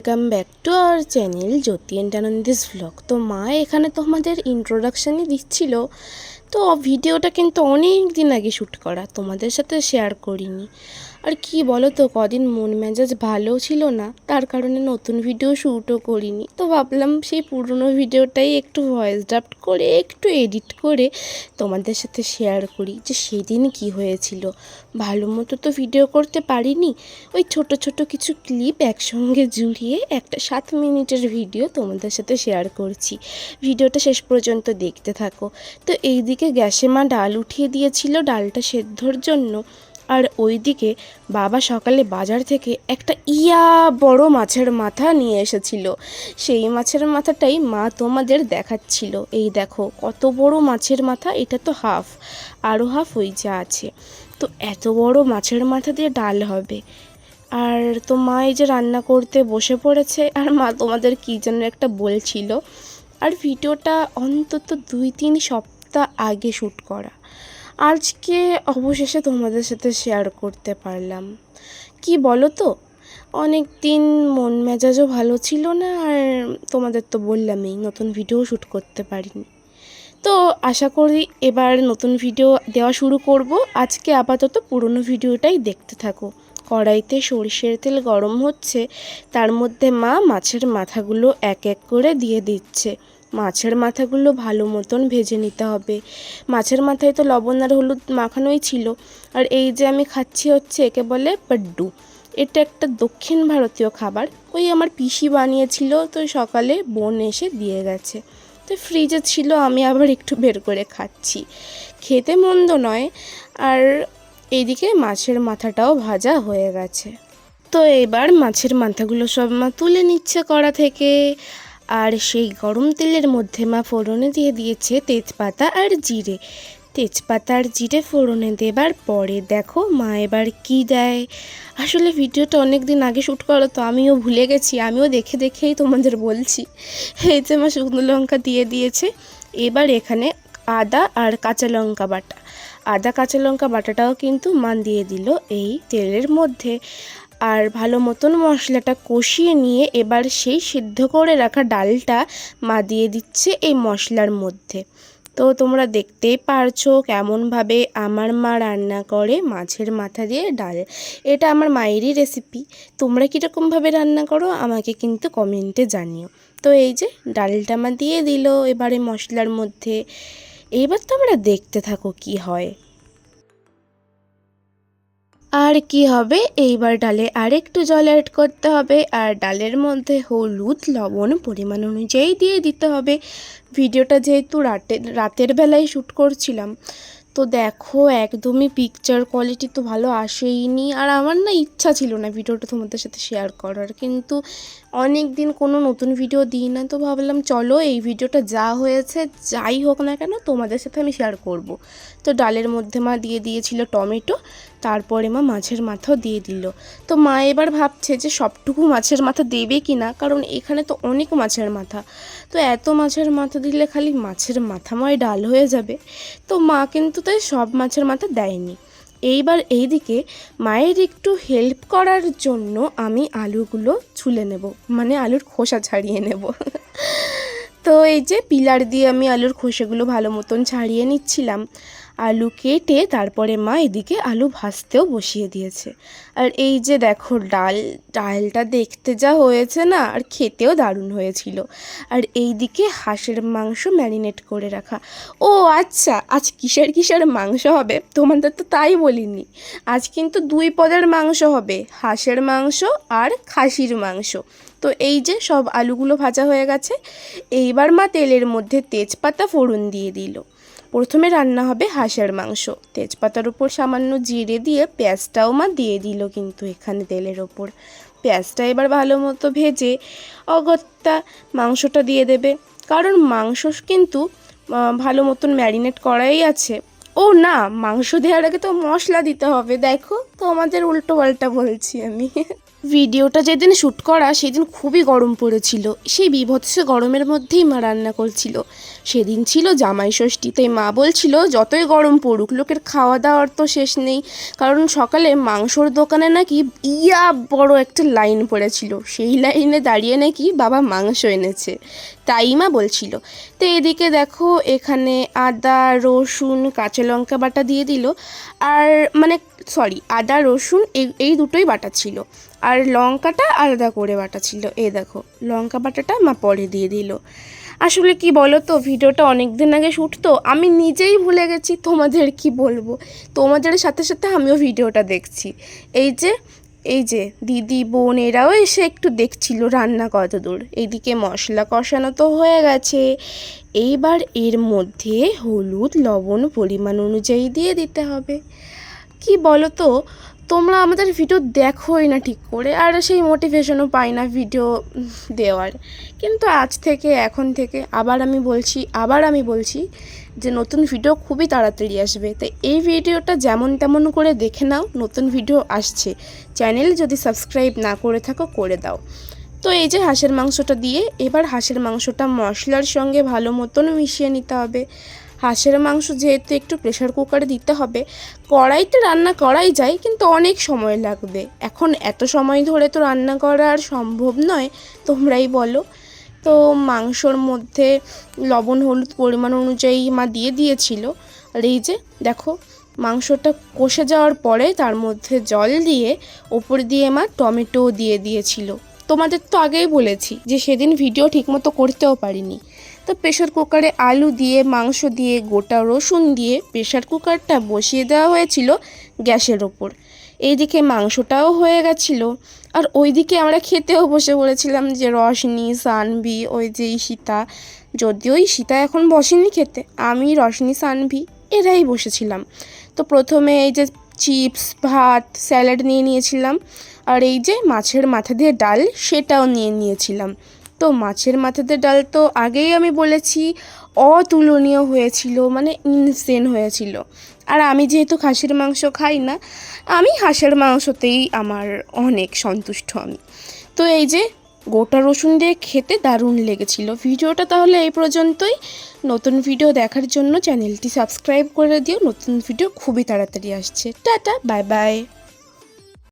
Welcome back to our channel Jyoti and Anandi's vlog তো মা এখানে তো আমাদের ইন্ট্রোডাকশানই দিচ্ছিল। তো ভিডিওটা কিন্তু অনেক দিন আগে শ্যুট করা, তোমাদের সাথে শেয়ার করিনি। আর কি বলো তো কদিন মন মেজাজ ভালো ছিল না, তার কারণে নতুন ভিডিও শ্যুটও করিনি। তো ভাবলাম সেই পুরনো ভিডিওটাই একটু ভয়েস ড্রাফট করে, একটু এডিট করে তোমাদের সাথে শেয়ার করি যে সেদিন কি হয়েছিল। ভালো মতো তো ভিডিও করতে পারিনি, ওই ছোট ছোট কিছু ক্লিপ একসঙ্গে জুড়িয়ে একটা সাত মিনিটের ভিডিও তোমাদের সাথে শেয়ার করছি। ভিডিওটা শেষ পর্যন্ত দেখতে থাকো। তো এইদিকে গ্যাসে মা ডাল উঠিয়ে দিয়েছিল, ডালটা সেদ্ধর জন্য। আর ওইদিকে বাবা সকালে বাজার থেকে একটা ইয়া বড় মাছের মাথা নিয়ে এসেছিল। সেই মাছের মাথাটাই মা তোমাদের দেখাচ্ছিল। এই দেখো, কত বড় মাছের মাথা, এটা তো হাফ। আরও হাফ ওই যা আছে। তো এত বড় মাছের মাথা দিয়ে ডাল হবে। আর তো মা এই যে রান্না করতে বসে পড়েছে, আর মা তোমাদের কী যেন একটা বলছিল। আর ভিডিওটা অন্তত দুই তিন সপ্তাহ আগে শ্যুট করা। আজকে অবশেষে তোমাদের সাথে শেয়ার করতে পারলাম। কি বলো তো অনেক দিন মন মেজাজও ভালো ছিল না, আর তোমাদের তো বললামই নতুন ভিডিও শ্যুট করতে পারিনি। তো আশা করি এবার নতুন ভিডিও দেওয়া শুরু করব। আজকে আপাতত পুরনো ভিডিওটাই দেখতে থাকো। কড়াইতে সরিষের তেল গরম হচ্ছে, তার মধ্যে মা মাছের মাথাগুলো এক এক করে দিয়ে দিচ্ছে। মাছের মাথাগুলো ভালো মতন ভেজে নিতে হবে। মাছের মাথায় তো লবণ আর হলুদ মাখানোই ছিল। আর এই যে আমি খাচ্ছি হচ্ছে একে বলে পাড্ডু। এটা একটা দক্ষিণ ভারতীয় খাবার। ওই আমার পিসি বানিয়েছিল, তো সকালে বোন এসে দিয়ে গেছে। তো ফ্রিজে ছিল, আমি আবার একটু বের করে খাচ্ছি। খেতে মন্দ নয়, আর এইদিকে মাছের মাথাটাও ভাজা হয়ে গেছে। তো এবার মাছের মাথাগুলো সব মা তুলে নিচ্ছে কড়া থেকে। আর সেই গরম তেলের মধ্যে মা ফোড়নে দিয়ে দিয়েছে তেজপাতা আর জিরে। তেজপাতা আর জিরে ফোড়নে দেবার পরে দেখো মা এবার কি দেয়। আসলে ভিডিওটা অনেক দিন আগে শ্যুট করো, তো আমিও ভুলে গেছি, আমিও দেখে দেখেই তোমাদের বলছি। এই যে মা শুকনো লঙ্কা দিয়ে দিয়েছে, এবার এখানে আদা আর কাঁচা লঙ্কা বাটা। আদা কাঁচা লঙ্কা বাটাটাও কিন্তু মান দিয়ে দিল এই তেলের মধ্যে। আর ভালো মতন মশলাটা কষিয়ে নিয়ে এবার সেই সিদ্ধ করে রাখা ডালটা মা দিয়ে দিচ্ছে এই মশলার মধ্যে। তো তোমরা দেখতেই পারছ কেমনভাবে আমার মা রান্না করে মাছের মাথা দিয়ে ডাল। এটা আমার মায়েরই রেসিপি তোমরা কীরকমভাবে রান্না করো আমাকে কিন্তু কমেন্টে জানিও। তো এই যে ডালটা মা দিয়ে দিল এবারে মশলার মধ্যে। এইবার তোমরা দেখতে থাকো কি হয়। আর কি হবে? এইবার ডালে আরেকটু জল অ্যাড করতে হবে। আর ডালের মধ্যে হলুদ, লবণ পরিমাণ অনুযায়ী দিয়ে দিতে হবে। ভিডিওটা যেহেতু রাতের রাতের বেলায় শ্যুট করছিলাম। তো দেখো, একদমই পিকচার কোয়ালিটি তো ভালো আসেইনি। আর আমার না ইচ্ছা ছিল না ভিডিওটা তোমাদের সাথে শেয়ার করার। কিন্তু অনেক দিন কোনো নতুন ভিডিও দিই না। তো ভাবলাম, চলো এই ভিডিওটা যা হয়েছে, যাই হোক না কেন তোমাদের সাথে আমি শেয়ার করব। তো ডালের মধ্যে মা দিয়ে দিয়েছিল টমেটো, তারপরে মা মাছের মাথাও দিয়ে দিল। তো মা এবার ভাবছে যে সবটুকু মাছের মাথা দেবে কি না কারণ এখানে তো অনেক মাছের মাথা। তো এত মাছের মাথা দিলে খালি মাছের মাথাময় ডাল হয়ে যাবে। তো মা কিন্তু তাই সব মাছের মাথা দেয়নি। এইবার এইদিকে মায়ের একটু হেল্প করার জন্য আমি আলুগুলো ছুলে নেব মানে আলুর খোসা ছাড়িয়ে নেব। তো এই যে পিলার দিয়ে আমি আলুর খোসাগুলো ভালো মতন ছাড়িয়ে নিচ্ছিলাম। আলু কেটে তারপরে মা এদিকে আলু ভাজতেও বসিয়ে দিয়েছে। আর এই যে দেখো ডাল, ডালটা দেখতে যা হয়েছে না, আর খেতেও দারুণ হয়েছিল। আর এই দিকে হাঁসের মাংস ম্যারিনেট করে রাখা। ও আচ্ছা আজ কিসের কিসের মাংস হবে? তোমাদের তো তাই বলিনি। আজ কিন্তু দুই পদের মাংস হবে, হাঁসের মাংস আর খাসির মাংস। তো এই যে সব আলুগুলো ভাজা হয়ে গেছে, এইবার মা তেলের মধ্যে তেজপাতা ফোড়ন দিয়ে দিল। প্রথমে রান্না হবে হাঁসের মাংস। তেজপাতার উপর সামান্য জিরে দিয়ে পেঁয়াজটাও মা দিয়ে দিল কিন্তু এখানে তেলের ওপর। পেঁয়াজটা এবার ভালো মতো ভেজে অগত্যা মাংসটা দিয়ে দেবে। কারণ মাংস কিন্তু ভালো মতন ম্যারিনেট করাই আছে। ও না, মাংস দেওয়ার আগে তো মশলা দিতে হবে। দেখো তো আমাদের উল্টো পাল্টা বলছি আমি। ভিডিওটা যেদিন শ্যুট করা, সেদিন খুবই গরম পড়েছিল। সেই বিভৎস গরমের মধ্যেই মা রান্না করছিল। সেদিন ছিল জামাই ষষ্ঠী, তাই মা বলছিল, যতই গরম পড়ুক, লোকের খাওয়া দাওয়ার তো শেষ নেই। কারণ সকালে মাংসর দোকানে নাকি ইয়া বড় একটা লাইন পড়েছিল। সেই লাইনে দাঁড়িয়ে নাকি বাবা মাংস এনেছে। তাই মা বলছিল, তো এদিকে দেখো, এখানে আদা, রসুন, কাঁচা লঙ্কা বাটা দিয়ে দিল। আর মানে সরি আদা, রসুন এই দুটোই বাটা ছিল। আর লঙ্কাটা আলাদা করে বাটা ছিল। এ দেখো, লঙ্কা বাটাটা মা পরে দিয়ে দিল। আসলে কি বলো তো ভিডিওটা অনেক দিন আগে শ্যুট তো, আমি নিজেই ভুলে গেছি তোমাদের কি বলব। তোমাদের সাথে সাথে আমিও ভিডিওটা দেখছি। এই যে এই যে, দিদি, বোন এরাও এসে একটু দেখছিল রান্না কত দূর এইদিকে মশলা কষানো তো হয়ে গেছে। এইবার এর মধ্যে হলুদ, লবণ পরিমাণ অনুযায়ী দিয়ে দিতে হবে। কি বলো তো তোমরা আমাদের ভিডিও দেখোই না ঠিক করে, আর সেই মোটিভেশনও পাই না ভিডিও দেওয়ার। কিন্তু আজ থেকে, এখন থেকে আবার আমি বলছি, আবার আমি বলছি যে নতুন ভিডিও খুবই তাড়াতাড়ি আসবে। তাই এই ভিডিওটা যেমন তেমন করে দেখে নাও, নতুন ভিডিও আসছে। চ্যানেল যদি সাবস্ক্রাইব না করে থাকো, করে দাও। তো এই যে হাঁসের মাংসটা দিয়ে, এবার হাঁসের মাংসটা মশলার সঙ্গে ভালো মতন মিশিয়ে নিতে হবে। হাঁসের মাংস যেহেতু একটু প্রেশার কুকারে দিতে হবে, কড়াইতে রান্না করাই যায় কিন্তু অনেক সময় লাগবে। এখন এত সময় ধরে তো রান্না করা আর সম্ভব নয়, তোমরাই বলো। তো মাংসর মধ্যে লবণ, হলুদ পরিমাণ অনুযায়ী মা দিয়ে দিয়েছিল। আর এই যে দেখো, মাংসটা কষে যাওয়ার পরে তার মধ্যে জল দিয়ে ওপর দিয়ে মা টমেটো দিয়ে দিয়েছিল। তোমাদের তো আগেই বলেছি যে সেদিন ভিডিও ঠিকমতো করতেও পারিনি। তো প্রেশার কুকারে আলু দিয়ে, মাংস দিয়ে, গোটা রসুন দিয়ে প্রেশার কুকারটা বসিয়ে দেওয়া হয়েছিল গ্যাসের ওপর। এইদিকে মাংসটাও হয়ে গেছিল। আর ওইদিকে আমরা খেতেও বসে পড়েছিলাম যে রশনি সানভি, ওই যে ঈশিতা। যদিও ঈশিতা এখন বসেনি খেতে, আমি রশনি সানভি এরাই বসেছিলাম। তো প্রথমে এই যে চিপস, ভাত, স্যালাড নিয়ে নিয়েছিলাম। আর এই যে মাছের মাথা দিয়ে ডাল, সেটাও নিয়ে নিয়েছিলাম। তো মাছের মাথাতে ডাল তো আগেই আমি বলেছি, অতুলনীয় হয়েছিল মানে ইনসেন হয়েছিল। আর আমি যেহেতু খাসির মাংস খাই না, আমি হাঁসের মাংসতেই আমার অনেক সন্তুষ্ট আমি। তো এই যে গোটা রসুন দিয়ে খেতে দারুণ লেগেছিল। ভিডিওটা তাহলে এই পর্যন্তই। নতুন ভিডিও দেখার জন্য চ্যানেলটি সাবস্ক্রাইব করে দিও। নতুন ভিডিও খুবই তাড়াতাড়ি আসছে। Tata, bye bye.